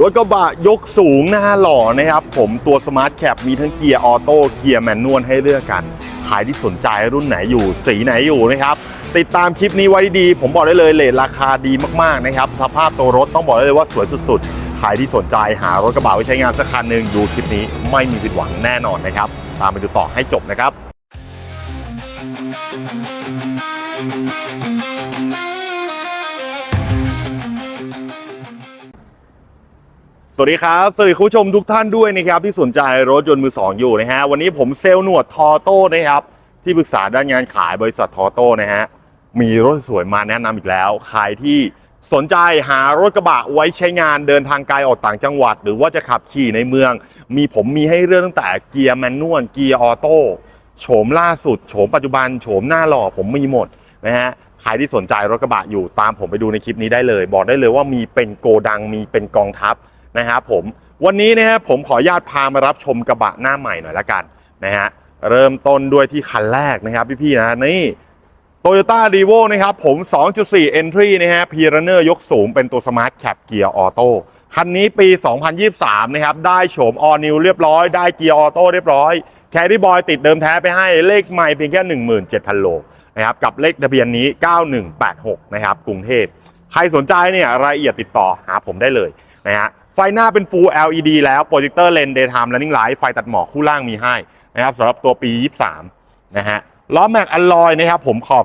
รถกระบะยกสูงหน้าหล่อนะครับ ผมตัวสมาร์ทแคปมีทั้งเกียร์ออโต้เกียร์แมนนวลให้เลือกกันใครที่สนใจรุ่นไหนอยู่สีไหนอยู่นะครับติดตามคลิปนี้ไว้ดีผมบอกได้เลยเลทราคาดีมากๆนะครับสภาพตัวรถต้องบอกได้เลยว่าสวยสุดๆใครที่สนใจหารถกระบะไว้ใช้งานสักคันหนึ่งดูคลิปนี้ไม่มีผิดหวังแน่นอนนะครับ ตามไปดูต่อให้จบนะครับ สวัสดีครับ สวัสดีคุณผู้ชมทุกท่านด้วยนะครับที่สนใจรถยนต์มือสองอยู่นะฮะวันนี้ผมเซลล์หนวดทอโต้นะครับที่ปรึกษาด้านงานขายบริษัททอโต้นะฮะมีรถสวยมาแนะนำอีกแล้ว ใครที่สนใจหารถกระบะไว้ใช้งานเดินทางไกลออกต่างจังหวัด หรือว่าจะขับขี่ในเมือง มีผมมีให้เลือกตั้งแต่เกียร์แมนนวลเกียร์ออโต้โฉมล่าสุดโฉมปัจจุบันโฉมหน้าหล่อผมมีหมดนะฮะใครที่สนใจรถกระบะอยู่ตามผมไปดูในคลิปนี้ได้เลย บอกได้เลยว่ามีเป็นโกดังมีเป็นกองทัพ นะครับผมวันนี้นะครับผมขออนุญาตพามารับชมกระบะหน้าใหม่หน่อยละกันนะฮะเริ่มต้นด้วยที่คันแรกนะครับพี่ๆนะนี่ Toyota r e v o นะครับผม 2.4 Entry นะฮะ p ี r เนอร์ยกสูงเป็นตัว Smart Cap เกียร์ออโต้คันนี้ปี 2023 นะครับ ได้โฉม All New เรียบร้อย ได้เกียร์ออโต้เรียบร้อย แคดดี้บอยติดเดิมแท้ไปให้เลขใหม่เพียงแค่ 17,000 โลนะครับกับเลขทะเบียนนี้ 9186 นะครับกรุงเทพ ใครสนใจเนี่ยรายละเอียดติดต่อหาผมได้เลยนะฮะ ไฟหน้าเป็น Full LED แล้วโปรเจคเตอร์เลน Daytime Running Light ไฟตัดหมอกคู่ล่างมีให้นะครับสำหรับตัวปี 23 นะฮะล้อแม็กอลลอยนะครับผมขอบ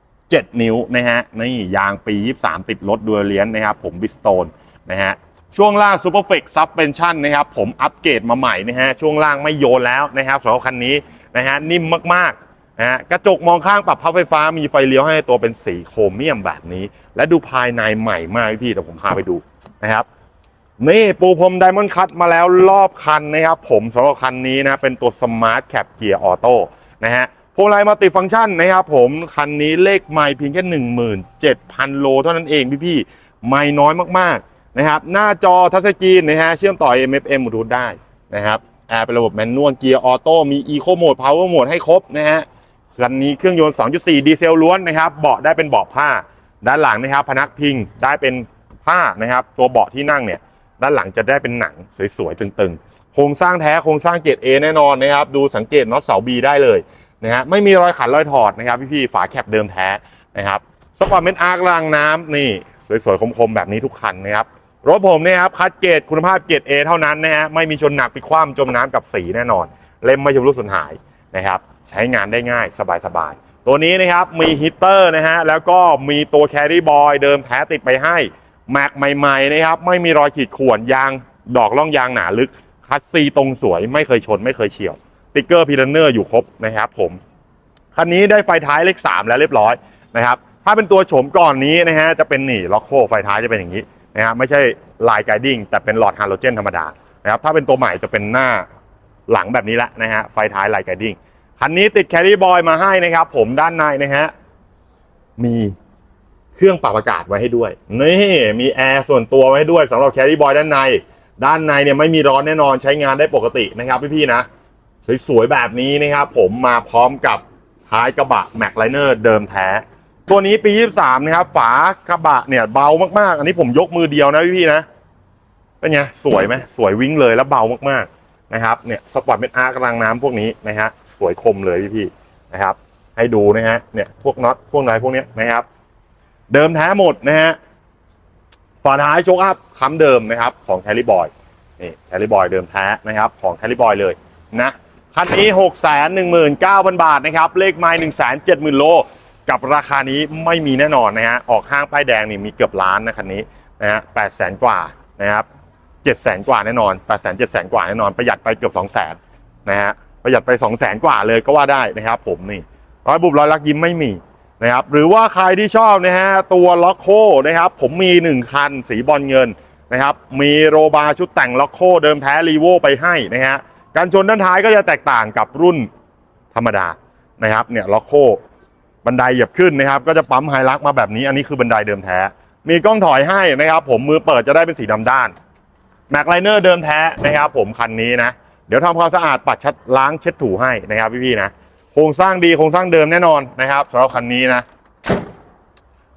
17 นิ้วนะฮะนี่ยางปี 23 ติดรถดูเลียนนะครับผมบิสโตนนะฮะช่วงล่าง Super f l e x Suspension นะครับผมอัปเกรดมาใหม่นะฮะช่วงล่างไม่โยนแล้วนะครับสำหรับคันนี้นะฮะนิ่มมากๆนะฮะกระจกมองข้างปรับพับไฟฟ้ามีไฟเลี้ยวให้ตัวเป็นสีโครเมียมแบบนี้ และดูภายในใหม่มากพี่แต่ผมพาไปดูนะครับ นี่ปูพรมไดมอนด์คัตมาแล้วรอบคันนะครับผมสำหรับคันนี้นะเป็นตัวสมาร์ทแคปเกียร์ออโต้นะฮะพวงมาลัยมัลติฟังก์ชันนะครับผมคันนี้เลขไม่เพียงแค่ 17,000 โลเท่านั้นเองพี่ๆไม่น้อยมากๆนะครับหน้าจอทัชสกรีนนะฮะเชื่อมต่อ MFM บลูทูธได้นะครับแอร์เป็นระบบแมนนวลเกียร์ออโต้มีอีโคโหมดพาวเวอร์โหมดให้ครบนะฮะคันนี้เครื่องยนต์ 2.4 ดีเซลล้วนนะครับเบาะได้เป็นเบาะผ้า ด้านหลังนะครับพนักพิงได้เป็นผ้านะครับตัวเบาะที่นั่งเนี่ย ด้านหลังจะได้เป็นหนังสวยๆตึงๆ โครงสร้างแท้โครงสร้างเกรด A แน่นอนนะครับ ดูสังเกตน็อตเสา B ได้เลยนะฮะไม่มีรอยขันรอยถอดนะครับพี่ๆฝาแคปเดิมแท้นะครับสปอร์ตเมนอาร์กรางน้ำนี่สวยๆคมๆแบบนี้ทุกคันนะครับรถผมเนี่ยครับคัดเกรดคุณภาพเกรด A เท่านั้นนะฮะไม่มีชนหนักไปคว่ำจมน้ำกับสีแน่นอน เล่มไม่ชำรุดสูญหายนะครับใช้งานได้ง่ายสบายๆตัวนี้นะครับมีฮีตเตอร์นะฮะแล้วก็มีตัวแครี่บอยเดิมแท้ติดไปให้ แม็กใหม่ๆนะครับ ไม่มีรอยขีดข่วนยางดอกล่องยางหนาลึก คัดซีตรงสวยไม่เคยชนไม่เคยเฉียว ติ๊กเกอร์พีรันเนอร์อยู่ครบนะครับผม คันนี้ได้ไฟท้ายเลข 3 แล้วเรียบร้อยนะครับ ถ้าเป็นตัวโฉมก่อนนี้นะฮะจะเป็นหนี่ล็อกโคไฟท้ายจะเป็นอย่างนี้นะฮะไม่ใช่ลายไกดิ้งแต่เป็นหลอดฮาโลเจนธรรมดานะครับถ้าเป็นตัวใหม่จะเป็นหน้าหลังแบบนี้ละนะฮะไฟท้ายลายไกดิ้งคันนี้ติดแครี่บอยมาให้นะครับผมด้านในนะฮะมี เครื่องปรับอากาศไว้ให้ด้วยนี่มีแอร์ส่วนตัวไว้ให้ด้วยสำหรับแครี่บอยด้านใน ด้านในเนี่ยไม่มีร้อนแน่นอนใช้งานได้ปกตินะครับพี่ๆนะ สวยๆแบบนี้นะครับผมมาพร้อมกับท้ายกระบะแม็กไลเนอร์เดิมแท้ ตัวนี้ปี 23 นะครับ ฝากระบะเนี่ยเบามากๆ อันนี้ผมยกมือเดียวนะพี่ๆนะเป็นไงสวยไหมสวยวิ่งเลยแล้วเบามากๆนะครับเนี่ยสปอร์ตเป็นอาร์กรางน้ำพวกนี้นะฮะสวยคมเลยพี่ๆนะครับ ให้ดูนะฮะเนี่ยพวกน็อตพวกไหนพวกเนี้ยนะครับ เดิมแท้หมดนะฮะฝาท้ายโชคอัพค้ำเดิมนะครับ ของแคลิบอยนี่แคลิบอยเดิมแท้นะครับ ของแคลิบอยเลยนะคันนี้ 6 1 9 0 0 0 บาทนะครับ เลขไม้1 7 0 0 0 0 โล กับราคานี้ไม่มีแน่นอนนะฮะออกห้างป้ายแดงนี่มีเกือบล้านนะคันนี้นะฮะ8 0 0 0 0กว่านะครับ7 0 0 0 0 0กว่าแน่นอน8 0 0 0 0 7 0 0 0กว่าแน่นอนประหยัดไปเกือบ2 0 0 0 0 0นะฮะประหยัดไป2 0 0 0 0 0กว่าเลยก็ว่าได้นะครับ ผมนี่ร้อยบุบร้อยลักยิ้มไม่มี นะครับหรือว่าใครที่ชอบนะฮะตัวล็อกโคนะครับผมมี 1 คันสีบอลเงินนะครับมีโรบาชุดแต่งล็อกโคเดิมแท้รีโวไปให้นะฮะการชนด้านท้ายก็จะแตกต่างกับรุ่นธรรมดานะครับเนี่ยล็อกโคบันไดเหยียบขึ้นนะครับก็จะปั๊มไฮลักมาแบบนี้อันนี้คือบันไดเดิมแท้ มีกล้องถอยให้นะครับผมมือเปิดจะได้เป็นสีดำด้านแม็กไลเนอร์เดิมแท้นะครับผมคันนี้นะเดี๋ยวทำความสะอาดปัดชัดล้างเช็ดถูให้นะครับพี่ๆนะ ครงสร้างดีโครงสร้างเดิมแน่นอนนะครับสำหรับคันนี้นะ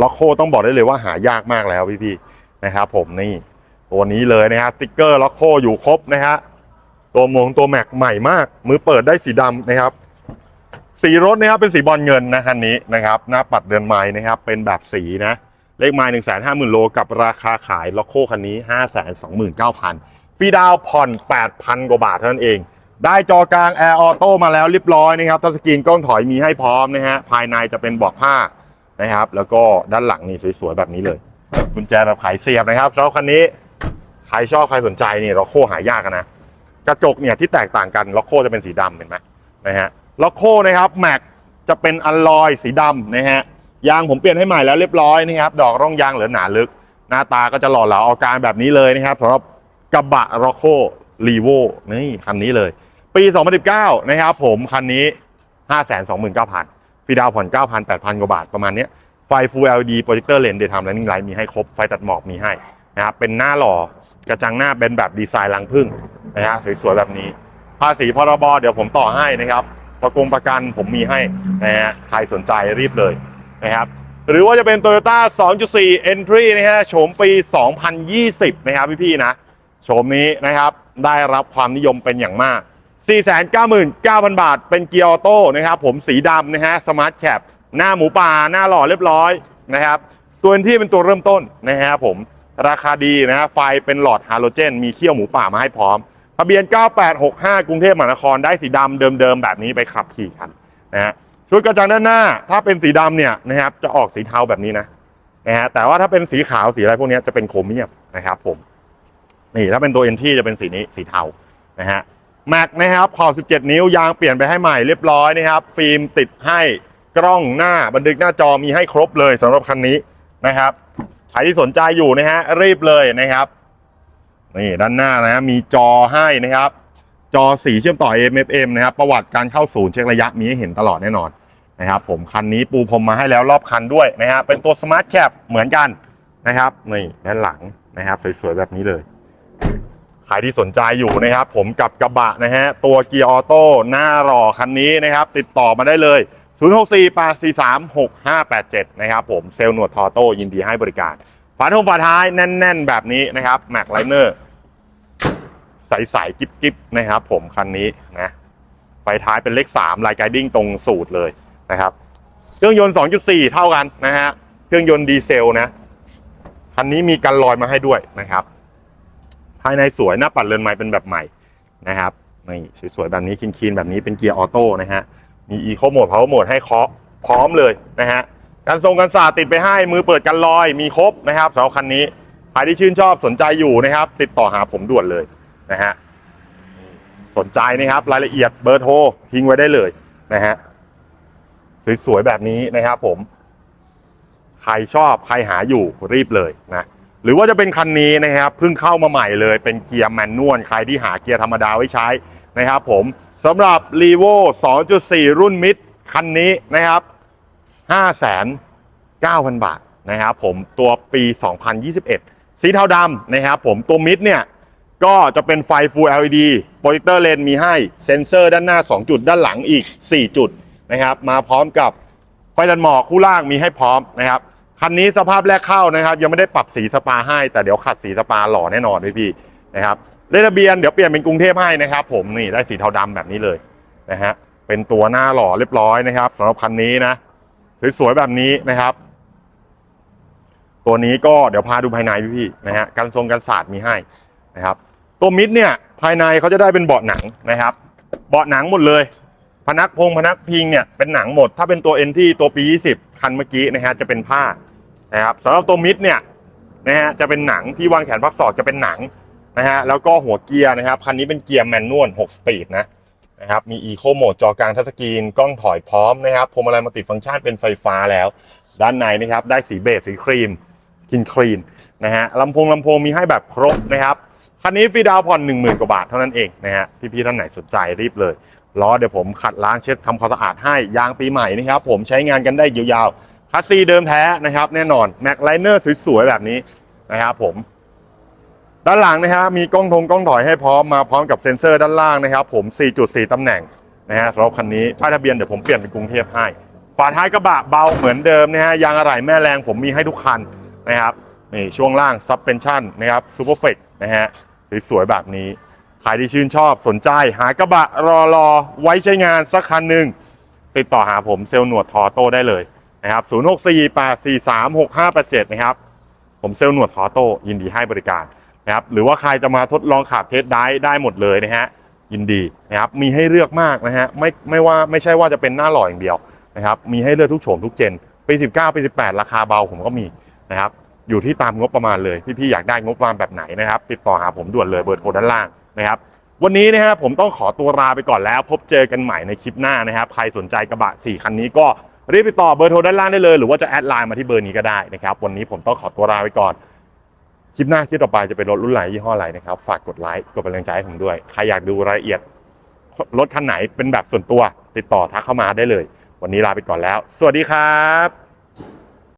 ล็อกโคต้องบอกได้เลยว่าหายากมากแล้วพี่ๆนะครับผมนี่ตัวนี้เลยนะฮะสติ๊กเกอร์ล็อกโคอยู่ครบนะฮะตัวมงตัวแม็กใหม่มาก มือเปิดได้สีดำนะครับ สีรถนะครับเป็นสีบอลเงินนะคันนี้นะครับหน้าปัดเดือนไม้นะครับเป็นแบบสีนะเลขไม้หนึ่งแสนห้าหมื่นโลกับราคาขายล็อกโคคันนี้ห้าแสนสองหมื่นเก้าพันฟรีดาวผ่อนแปดพันกว่าบาทเท่านั้นเอง ได้จอกลางแอร์ออโต้มาแล้วเรียบร้อยนะครับทัชสกรีนกล้องถอยมีให้พร้อมนะฮะภายในจะเป็นเบอกผ้านะครับ แล้วก็ด้านหลังนี่สวยๆแบบนี้เลยกุญแจแบบไขเสียบนะครับสำหรับคันนี้ใครชอบใครสนใจนี่ล็อกโคหายากนะกระจกเนี่ยที่แตกต่างกันล็อกโคจะเป็นสีดำเห็นไหมนะฮะล็อกโคนะครับแม็กจะเป็นอลลอยสีดำนะฮะยางผมเปลี่ยนให้ใหม่แล้วเรียบร้อยนะครับดอกร่องยางเหลือหนาลึก หน้าตาก็จะหล่อเหลาเอาการแบบนี้เลยนะครับสำหรับกระบะล็อกโครีโวนี่คันนี้เลย ปี 2019 นะครับผมคันนี้ 529,000ฟรีดาวผ่อน 9,000 8,000 กว่าบาทประมาณนี้ไฟ Full LED โปรเจคเตอร์เลนส์เดย์ไทม์ไลนิ่งไลท์มีให้ครบ ไฟตัดหมอกมีให้นะครับเป็นหน้าหล่อกระจังหน้าเป็นแบบดีไซน์ลังพึ่งนะฮะสวยๆแบบนี้ ภาษีพรบเดี๋ยวผมต่อให้นะครับประกงประกันผมมีให้นะฮะใครสนใจรีบเลยนะครับหรือว่าจะเป็น Toyota 2.4 Entry นะฮะโฉมปี 2020 นะครับพี่ๆนะโฉมนี้นะครับได้รับความนิยมเป็นอย่างมาก 499,000 บาท เป็นเกียร์ออโต้นะครับ ผมสีดำนะฮะสมาร์ทแคปหน้าหมูป่าหน้าหล่อเรียบร้อยนะครับ ตัวที่เป็นตัวเริ่มต้นนะฮะผมราคาดีนะฮะไฟเป็นหลอดฮาโลเจน มีเขี้ยวหมูป่ามาให้พร้อมทะเบียน 9865 กรุงเทพมหานครได้สีดำเดิมๆแบบนี้ไปขับขี่กันนะฮะชุดกระจังด้านหน้า ถ้าเป็นสีดำเนี่ยนะครับจะออกสีเทาแบบนี้นะนะฮะแต่ว่าถ้าเป็นสีขาวสีอะไรพวกนี้จะเป็นโครเมียมนะครับผมนี่ถ้าเป็นตัวเอ็นที่จะเป็นสีนี้สีเทานะฮะ แม็กนะครับขอบ 17 นิ้วยางเปลี่ยนไปให้ใหม่เรียบร้อยนะครับ ฟิล์มติดให้กล้องหน้าบันทึกหน้าจอมีให้ครบเลยสำหรับคันนี้นะครับใครที่สนใจอยู่นะฮะรีบเลยนะครับนี่ด้านหน้านะฮะมีจอให้นะครับ จอสีเชื่อมต่อ AMFM นะครับ ประวัติการเข้าศูนย์เช็คระยะมีให้เห็นตลอดแน่นอนนะครับ ผมคันนี้ปูพรมมาให้แล้วรอบคันด้วยนะฮะเป็นตัว Smart Cap เหมือนกันนะครับนี่ด้านหลังนะครับ สวยๆแบบนี้เลย ใครที่สนใจอยู่นะครับ ผมกับกระบะนะฮะตัวเกียร์ออโต้หน้าหล่อคันนี้นะครับ ติดต่อมาได้เลย 0648436587 นะครับผมเซลล์หนวดทอโต้ยินดีให้บริการฝาท้องฝาท้ายแน่น ๆ แบบนี้นะครับแม็กไลเนอร์ใสๆกิ๊บๆนะครับ ผมคันนี้นะไฟท้ายเป็นเลข3ลายไกดิ้งตรงสูตรเลยนะครับ เครื่องยนต์ 2.4 เท่ากันนะฮะเครื่องยนต์ดีเซลนะคันนี้มีกันลอยมาให้ด้วยนะครับ ภายในสวยหน้าปัดเรือนไม้เป็นแบบใหม่นะครับนี่สวยๆแบบนี้คีนๆแบบนี้เป็นเกียร์ออโต้นะฮะมีอีโคโหมดพาวเวอร์โหมดให้เคาะพร้อมเลยนะฮะการทรงกันศาติดไปให้มือเปิดกันลอยมีครบนะครับสำหรับคันนี้ใครที่ชื่นชอบสนใจอยู่นะครับ ติดต่อหาผมด่วนเลยนะฮะสนใจนะครับรายละเอียดเบอร์โทรทิ้งไว้ได้เลยนะฮะสวยๆแบบนี้นะครับผม ใครชอบใครหาอยู่รีบเลยนะ รือว่าจะเป็นคันนี้นะครับเพิ่งเข้ามาใหม่เลยเป็นเกียร์แมนนวลใครที่หาเกียร์ธรรมดาไว้ใช้นะครับผมสำหรับ r e v o 2.4 รุ่นมิดคันนี้นะครับ 5,900 บาทนะครับผมตัวปี 2021 สีเทาดำนะครับผมตัวมิดเนี่ยก็จะเป็นไฟ Full LED โปรเจคเตอร์เลนมีให้เซ็นเซอร์ด้านหน้า 2 จุดด้านหลังอีก 4 จุดนะครับมาพร้อมกับไฟตัดหมอกคู่ล่างมีให้พร้อมนะครับ คันนี้สภาพแรกเข้านะครับ ยังไม่ได้ปรับสีสปาให้แต่เดี๋ยวขัดสีสปาหล่อแน่นอนพี่พี่ๆนะครับเลขทะเบียนเดี๋ยวเปลี่ยนเป็นกรุงเทพให้นะครับ ผมนี่ได้สีเทาดำแบบนี้เลยนะฮะเป็นตัวหน้าหล่อเรียบร้อยนะครับสำหรับคันนี้นะสวยๆแบบนี้นะครับ ตัวนี้ก็เดี๋ยวพาดูภายในพี่ๆนะฮะกันทรงกันศาสตร์มีให้นะครับ ตัวมิดเนี่ยภายในเขาจะได้เป็นเบาะหนังนะครับ เบาะหนังหมดเลยพนักพงพนักพิงเนี่ยเป็นหนังหมด ถ้าเป็นตัวเอ็นที่ตัวปี 20 คันเมื่อกี้นะฮะจะเป็นผ้า นะครับสำหรับตัวมิดเนี่ยนะฮะจะเป็นหนังที่วางแขนพักศอกจะเป็นหนังนะฮะแล้วก็หัวเกียร์นะครับคันนี้เป็นเกียร์แมนนวล6สปีดนะนะครับมีอีโคโหมดจอกลางทัชสกรีนกล้องถอยพร้อมนะครับพวงมาลัยมัลติฟังก์ชันเป็นไฟฟ้าแล้ว ด้านในนะครับได้สีเบจสีครีมกินคลีนนะฮะลำโพงลำโพงมีให้แบบครบนะครับคันนี้ฟรีดาวน์ผ่อน1 0,000กว่าบาทเท่านั้นเองนะฮะพี่ๆท่านไหนสนใจรีบเลยล้อเดี๋ยวผมขัดล้างเช็ดทำความสะอาดให้ยางปีใหม่นะครับผมใช้งานกันได้ยาวๆ คัสซีเดิมแท้นะครับ แน่นอนแม็กไลเนอร์สวยๆแบบนี้นะครับผม ด้านหลังนะฮะมีกล้องทงกล้องถอยให้พร้อมมาพร้อมกับเซ็นเซอร์ด้านล่างนะครับ ผม 4.4 ตำแหน่งนะฮะสำหรับคันนี้ป้ายทะเบียนเดี๋ยวผมเปลี่ยนเป็นกรุงเทพให้ฝาท้ายกระบะเบาเหมือนเดิมนะฮะยางอะไหล่แม่แรงผมมีให้ทุกคันนะครับนี่ช่วงล่าง suspension นะครับ super f e c นะฮะสวยๆแบบนี้ใครที่ชื่นชอบสนใจหากระบะรอรอไว้ใช้งานสักคันหนึ่งติดต่อหาผมเซลล์หนวดทอโต้ได้เลย นะครับ 0648436587 นะครับ ผมเซลล์หนวดทอโต้ยินดีให้บริการนะครับ หรือว่าใครจะมาทดลองขับเทสได้ได้หมดเลยนะฮะ ยินดีนะครับ มีให้เลือกมากนะฮะ ไม่ไม่ว่าไม่ใช่ว่าจะเป็นหน้าหล่ออย่างเดียวนะครับ มีให้เลือกทุกโฉมทุกเจน ปี 19 ปี 18 ราคาเบาผมก็มีนะครับ อยู่ที่ตามงบประมาณเลย พี่ๆอยากได้งบประมาณแบบไหนนะครับ ติดต่อหาผมด่วนเลยเบอร์โทรด้านล่างนะครับวันนี้นะฮะผมต้องขอตัวลาไปก่อนแล้ว พบเจอกันใหม่ในคลิปหน้านะครับ ใครสนใจกระบะ 4 คันนี้ก็ รีบติดต่อเบอร์โทรด้านล่างได้เลย หรือว่าจะแอดไลน์มาที่เบอร์นี้ก็ได้นะครับ วันนี้ผมต้องขอตัวลาไปก่อน คลิปหน้าคลิปต่อไปจะเป็นรถรุ่นไหนยี่ห้ออะไรนะครับ ฝากกดไลค์กดเป็นแรงใจให้ผมด้วย ใครอยากดูรายละเอียดรถคันไหนเป็นแบบส่วนตัว ติดต่อทักเข้ามาได้เลย วันนี้ลาไปก่อนแล้ว สวัสดีครับ